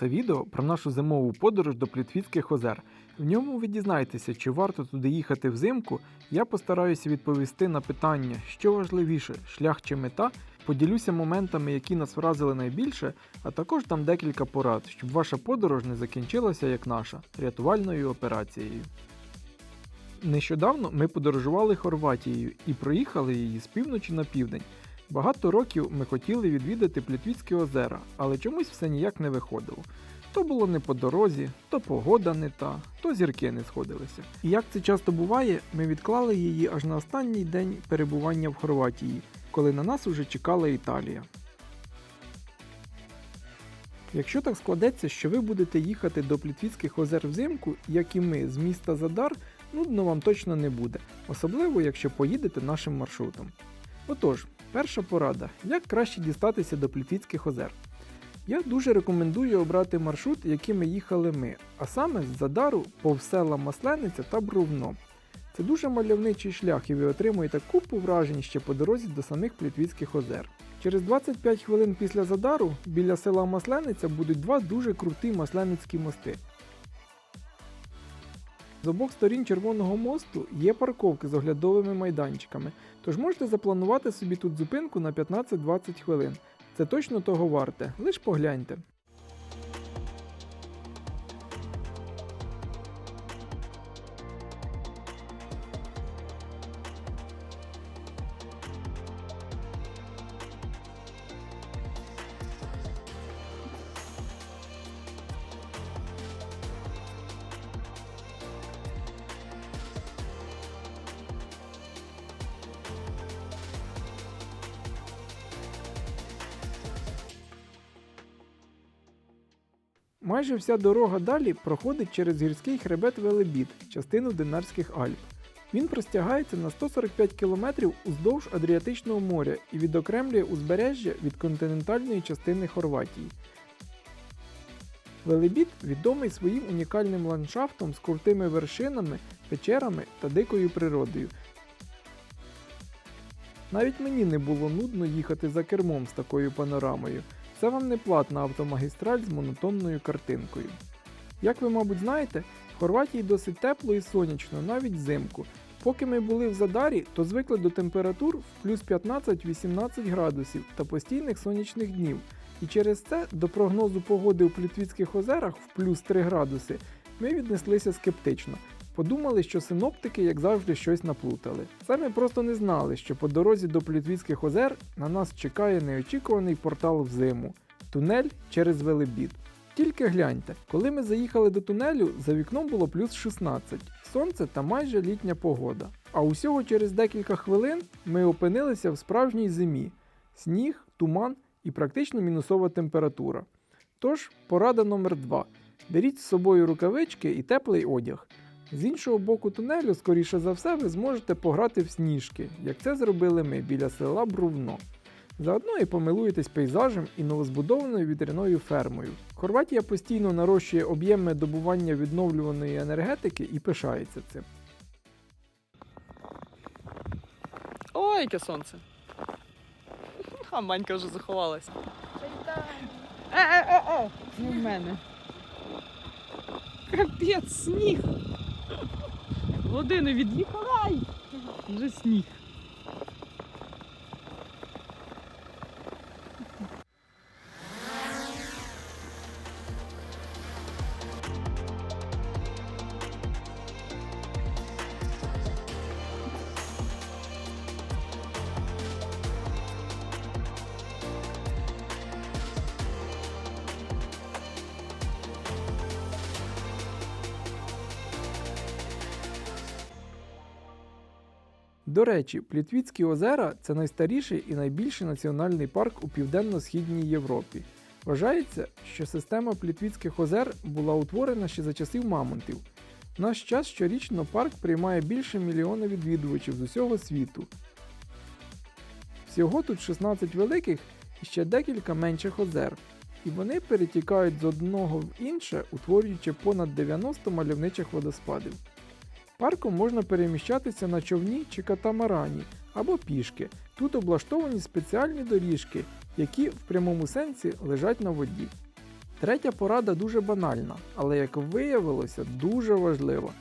Це відео про нашу зимову подорож до Плітвіцьких озер. В ньому ви дізнаєтеся, чи варто туди їхати взимку. Я постараюся відповісти на питання, що важливіше, шлях чи мета. Поділюся моментами, які нас вразили найбільше, а також дам декілька порад, щоб ваша подорож не закінчилася як наша рятувальною операцією. Нещодавно ми подорожували Хорватією і проїхали її з півночі на південь. Багато років ми хотіли відвідати Плітвіцькі озера, але чомусь все ніяк не виходило. То було не по дорозі, то погода не та, то зірки не сходилися. І як це часто буває, ми відклали її аж на останній день перебування в Хорватії, коли на нас уже чекала Італія. Якщо так складеться, що ви будете їхати до Плітвіцьких озер взимку, як і ми з міста Задар, нудно вам точно не буде, особливо якщо поїдете нашим маршрутом. Отож, перша порада: як краще дістатися до Плітвіцьких озер. Я дуже рекомендую обрати маршрут, якими їхали ми, а саме з Задару повз села Маслениця та Брувно. Це дуже мальовничий шлях, і ви отримуєте купу вражень ще по дорозі до самих Плітвіцьких озер. Через 25 хвилин після Задару біля села Маслениця будуть два дуже круті масленицькі мости. З обох сторін Червоного мосту є парковки з оглядовими майданчиками, тож можете запланувати собі тут зупинку на 15-20 хвилин. Це точно того варте, лиш погляньте. Майже вся дорога далі проходить через гірський хребет Велебід, частину Динарських Альп. Він простягається на 145 км уздовж Адріатичного моря і відокремлює узбережжя від континентальної частини Хорватії. Велебід відомий своїм унікальним ландшафтом з крутими вершинами, печерами та дикою природою. Навіть мені не було нудно їхати за кермом з такою панорамою. Це вам не платна автомагістраль з монотонною картинкою. Як ви, мабуть, знаєте, в Хорватії досить тепло і сонячно, навіть взимку. Поки ми були в Задарі, то звикли до температур в плюс 15-18 градусів та постійних сонячних днів. І через це до прогнозу погоди у Плітвіцьких озерах в плюс 3 градуси ми віднеслися скептично. Подумали, що синоптики, як завжди, щось наплутали. Самі просто не знали, що по дорозі до Плітвіцьких озер на нас чекає неочікуваний портал в зиму тунель через Велебід. Тільки гляньте, коли ми заїхали до тунелю, за вікном було плюс 16, сонце та майже літня погода. А усього через декілька хвилин ми опинилися в справжній зимі: сніг, туман і практично мінусова температура. Тож, порада номер 2 Беріть з собою рукавички і теплий одяг. З іншого боку тунелю, скоріше за все, ви зможете пограти в сніжки, як це зробили ми біля села Брувно. Заодно і помилуєтесь пейзажем і новозбудованою вітряною фермою. Хорватія постійно нарощує об'єми добування відновлюваної енергетики і пишається цим. Ой, яке сонце. А манька вже заховалася. Е-е-е-е! Не в мене. Капець, сніг. Води не від'їхай! Вже сніг. До речі, Плітвіцькі озера це найстаріший і найбільший національний парк у південно-східній Європі. Вважається, що система Плітвіцьких озер була утворена ще за часів мамонтів. В наш час щорічно парк приймає більше мільйона відвідувачів з усього світу. Всього тут 16 великих і ще декілька менших озер, і вони перетікають з одного в інше, утворюючи понад 90 мальовничих водоспадів. Парком можна переміщатися на човні чи катамарані або пішки. Тут облаштовані спеціальні доріжки, які в прямому сенсі лежать на воді. Третя порада дуже банальна, але як виявилося, дуже важлива.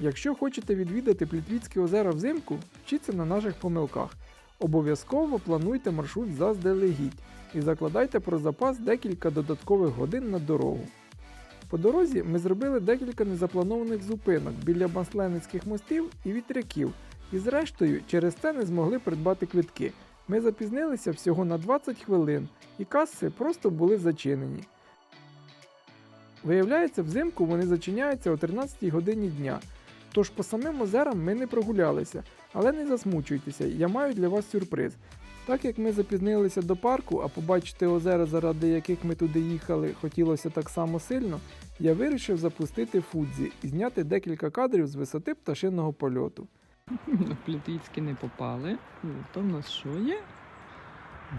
Якщо хочете відвідати Плітвіцькі озера взимку, вчіться на наших помилках. Обов'язково плануйте маршрут заздалегідь і закладайте про запас декілька додаткових годин на дорогу. По дорозі ми зробили декілька незапланованих зупинок біля масленицьких мостів і вітряків, і зрештою через це не змогли придбати квитки. Ми запізнилися всього на 20 хвилин, і каси просто були зачинені. Виявляється, взимку вони зачиняються о 13 годині дня. Тож по самим озерам ми не прогулялися, але не засмучуйтеся, я маю для вас сюрприз. Так як ми запізнилися до парку, а побачити озера, заради яких ми туди їхали, хотілося так само сильно, я вирішив запустити фудзі і зняти декілька кадрів з висоти пташиного польоту. Плітвіцькі не попали. То в нас що є?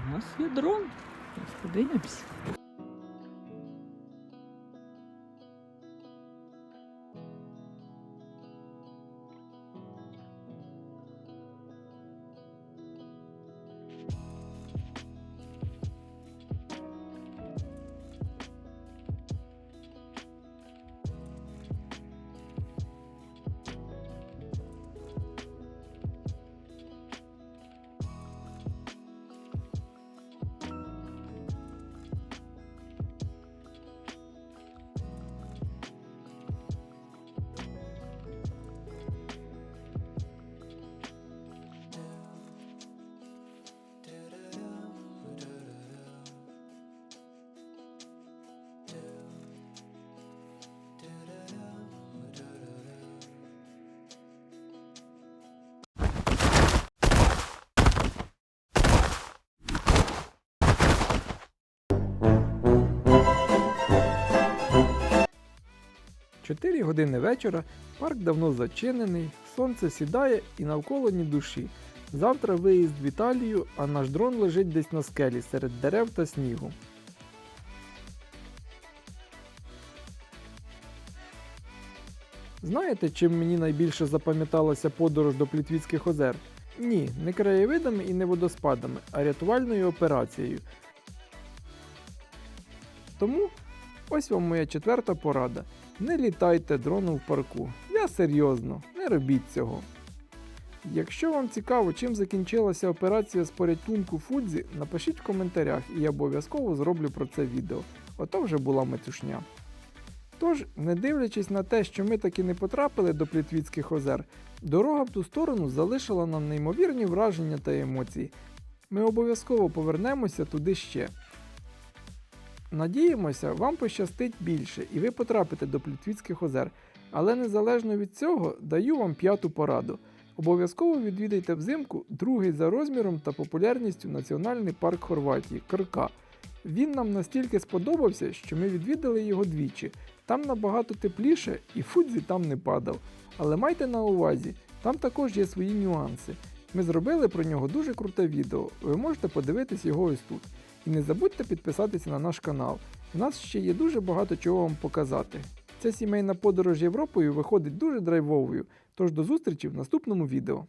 У нас є дрон. Подивимось. Чотири години вечора, парк давно зачинений, сонце сідає і навколо ні душі. Завтра виїзд в Італію, а наш дрон лежить десь на скелі серед дерев та снігу. Знаєте, чим мені найбільше запам'яталася подорож до Плітвіцьких озер? Ні, не краєвидами і не водоспадами, а рятувальною операцією. Тому ось вам моя четверта порада. Не літайте дроном в парку. Я серйозно, не робіть цього. Якщо вам цікаво, чим закінчилася операція з порятунку Фудзі, напишіть в коментарях і я обов'язково зроблю про це відео. Ото вже була матюшня. Тож, не дивлячись на те, що ми таки не потрапили до Плітвіцьких озер, дорога в ту сторону залишила нам неймовірні враження та емоції. Ми обов'язково повернемося туди ще. Надіємося, вам пощастить більше і ви потрапите до Плітвіцьких озер. Але незалежно від цього, даю вам п'яту пораду. Обов'язково відвідайте взимку другий за розміром та популярністю національний парк Хорватії Крка. Він нам настільки сподобався, що ми відвідали його двічі. Там набагато тепліше і фудзі там не падав. Але майте на увазі, там також є свої нюанси. Ми зробили про нього дуже круте відео. Ви можете подивитись його ось тут. І не забудьте підписатися на наш канал. У нас ще є дуже багато чого вам показати. Ця сімейна подорож Європою виходить дуже драйвовою, тож до зустрічі в наступному відео.